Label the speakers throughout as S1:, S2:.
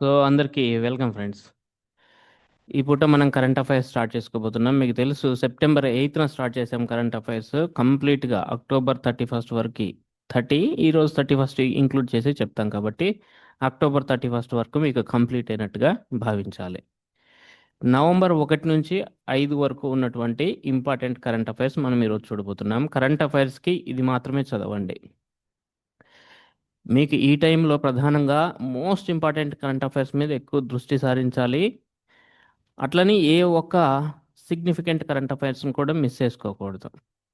S1: So అందరికీ welcome friends. ఈ పూట మనం కరెంట్ అఫైర్స్ స్టార్ట్ చేసుకోబోతున్నాం. మీకు తెలుసు సెప్టెంబర్ ఎయిత్న స్టార్ట్ చేసాం కరెంట్ అఫైర్స్ కంప్లీట్గా అక్టోబర్ థర్టీ ఫస్ట్ వరకు థర్టీ ఈరోజు థర్టీ ఫస్ట్ ఇంక్లూడ్ చేసి చెప్తాం కాబట్టి అక్టోబర్ థర్టీ ఫస్ట్ వరకు మీకు కంప్లీట్ అయినట్టుగా భావించాలి. నవంబర్ ఒకటి నుంచి ఐదు వరకు ఉన్నటువంటి ఇంపార్టెంట్ కరెంట్ అఫైర్స్ మనం ఈరోజు చూడబోతున్నాం. కరెంట్ అఫైర్స్కి ఇది మాత్రమే చదవండి. మీకు ఈ టైంలో ప్రధానంగా మోస్ట్ ఇంపార్టెంట్ కరెంట్ అఫైర్స్ మీద ఎక్కువ దృష్టి సారించాలి. అట్లని ఏ ఒక్క సిగ్నిఫికెంట్ కరెంట్ అఫైర్స్ని కూడా మిస్ చేసుకోకూడదు.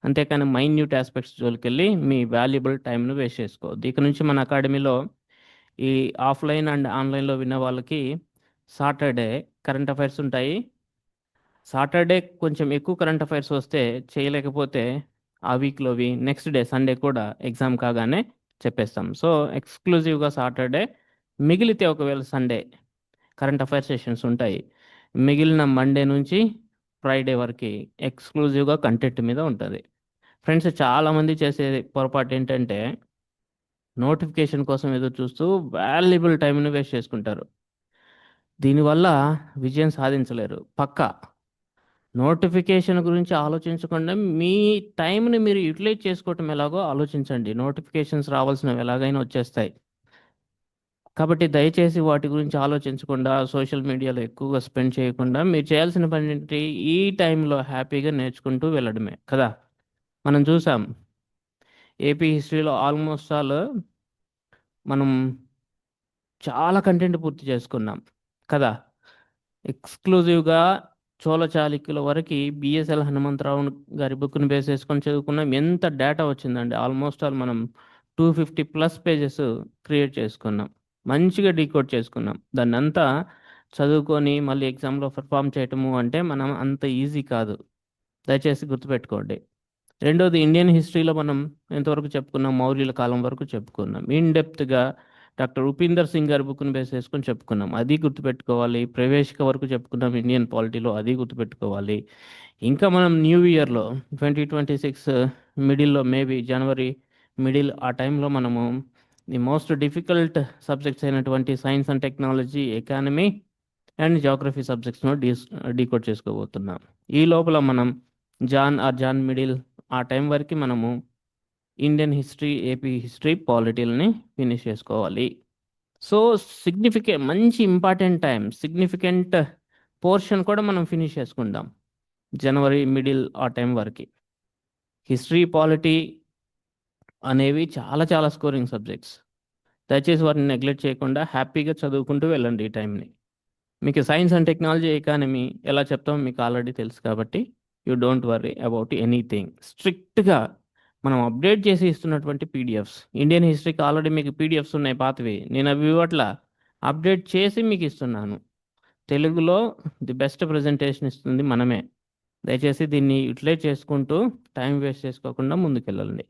S1: అంతేకాని మైన్యూట్ ఆస్పెక్ట్స్ జోలికెళ్ళి మీ వాల్యుబుల్ టైంను వేస్ట్ చేసుకోవద్దు. ఇక నుంచి మన అకాడమీలో ఈ ఆఫ్లైన్ అండ్ ఆన్లైన్లో విన్న వాళ్ళకి సాటర్డే కరెంట్ అఫైర్స్ ఉంటాయి. సాటర్డే కొంచెం ఎక్కువ కరెంట్ అఫైర్స్ వస్తే చేయలేకపోతే ఆ వీక్లోవి నెక్స్ట్ డే సండే కూడా ఎగ్జామ్ కాగానే చెప్పేస్తాం. సో ఎక్స్క్లూజివ్గా సాటర్డే మిగిలితే ఒకవేళ సండే కరెంట్ అఫైర్ సెషన్స్ ఉంటాయి. మిగిలిన మండే నుంచి ఫ్రైడే వరకు ఎక్స్క్లూజివ్గా కంటెంట్ మీద ఉంటుంది. ఫ్రెండ్స్ చాలామంది చేసే పొరపాటు ఏంటంటే నోటిఫికేషన్ కోసం ఎదురు చూస్తూ వాల్యుబుల్ టైంని వేస్ట్ చేసుకుంటారు. దీనివల్ల విజయం సాధించలేరు. పక్కా. నోటిఫికేషన్ గురించి ఆలోచించకుండా మీ టైంని మీరు యూటిలైజ్ చేసుకోవటం ఎలాగో ఆలోచించండి. నోటిఫికేషన్స్ రావాల్సినవి ఎలాగైనా వచ్చేస్తాయి. కాబట్టి దయచేసి వాటి గురించి ఆలోచించకుండా సోషల్ మీడియాలో ఎక్కువగా స్పెండ్ చేయకుండా మీరు చేయాల్సిన పని ఏంటి ఈ టైంలో హ్యాపీగా నేర్చుకుంటూ వెళ్ళడమే కదా? మనం చూసాం. ఏపీ హిస్టరీలో ఆల్మోస్ట్ ఆల్ మనం చాలా కంటెంట్ పూర్తి చేసుకున్నాం కదా? ఎక్స్క్లూజివ్గా చోళ చాళుక్యుల వరకు బిఎస్ఎల్ హనుమంతరావు గారి బుక్ని బేస్ చేసుకొని చదువుకున్నాం. ఎంత డేటా వచ్చిందండి ఆల్మోస్ట్ ఆల్ మనం two fifty plus pages create చేసుకున్నాం. మంచిగా డీకోడ్ చేసుకున్నాం. దాన్ని అంతా చదువుకొని మళ్ళీ ఎగ్జామ్లో పర్ఫామ్ చేయటము అంటే మనం అంత ఈజీ కాదు. దయచేసి గుర్తుపెట్టుకోండి. రెండోది ఇండియన్ హిస్టరీలో మనం ఎంతవరకు చెప్పుకున్నాం? మౌర్యుల కాలం వరకు చెప్పుకున్నాం. ఇన్ డెప్త్గా డాక్టర్ ఉపీందర్ సింగ్ గారి బుక్ని బేస్ చేసుకొని చెప్పుకున్నాం. అది గుర్తుపెట్టుకోవాలి. ప్రవేశిక వరకు చెప్పుకున్నాం ఇండియన్ పాలిటీలో అది గుర్తుపెట్టుకోవాలి. ఇంకా మనం న్యూ ఇయర్లో ట్వంటీ ట్వంటీ సిక్స్ మిడిల్లో మేబీ జనవరి మిడిల్ ఆ టైంలో మనము ది మోస్ట్ డిఫికల్ట్ సబ్జెక్ట్స్ అయినటువంటి science and technology economy and geography సబ్జెక్ట్స్ను డీ డీకోడ్ చేసుకోబోతున్నాం. ఈ లోపల మనం జాన్ ఆర్ జాన్ మిడిల్ ఆ టైం వరకు మనము ఇండియన్ హిస్టరీ ఏపీ హిస్టరీ పాలిటీలని ఫినిష్ చేసుకోవాలి. సో సిగ్నిఫికెంట్ మంచి ఇంపార్టెంట్ టైం సిగ్నిఫికెంట్ పోర్షన్ కూడా మనం ఫినిష్ చేసుకుందాం. జనవరి మిడిల్ ఆ టైం వరకు. హిస్టరీ పాలిటీ అనేవి చాలా చాలా స్కోరింగ్ సబ్జెక్ట్స్ దయచేసి వాటిని నెగ్లెక్ట్ చేయకుండా హ్యాపీగా చదువుకుంటూ వెళ్ళండి ఈ టైంని మీకు సైన్స్ అండ్ టెక్నాలజీ ఎకానమీ ఎలా చెప్తామో మీకు ఆల్రెడీ తెలుసు కాబట్టి you don't worry about anything స్ట్రిక్ట్గా మనం అప్డేట్ చేసి ఇస్తున్నటువంటి పీడిఎఫ్స్. ఇండియన్ హిస్టరీకి ఆల్రెడీ మీకు పీడిఎఫ్స్ ఉన్నాయి పాతవి. నేను అవి ఇవ్వట్ల. అప్డేట్ చేసి మీకు ఇస్తున్నాను. తెలుగులో ది బెస్ట్ ప్రజెంటేషన్ ఇస్తుంది మనమే. దయచేసి దీన్ని యూటిలైజ్ చేసుకుంటూ టైం వేస్ట్ చేసుకోకుండా ముందుకెళ్ళండి.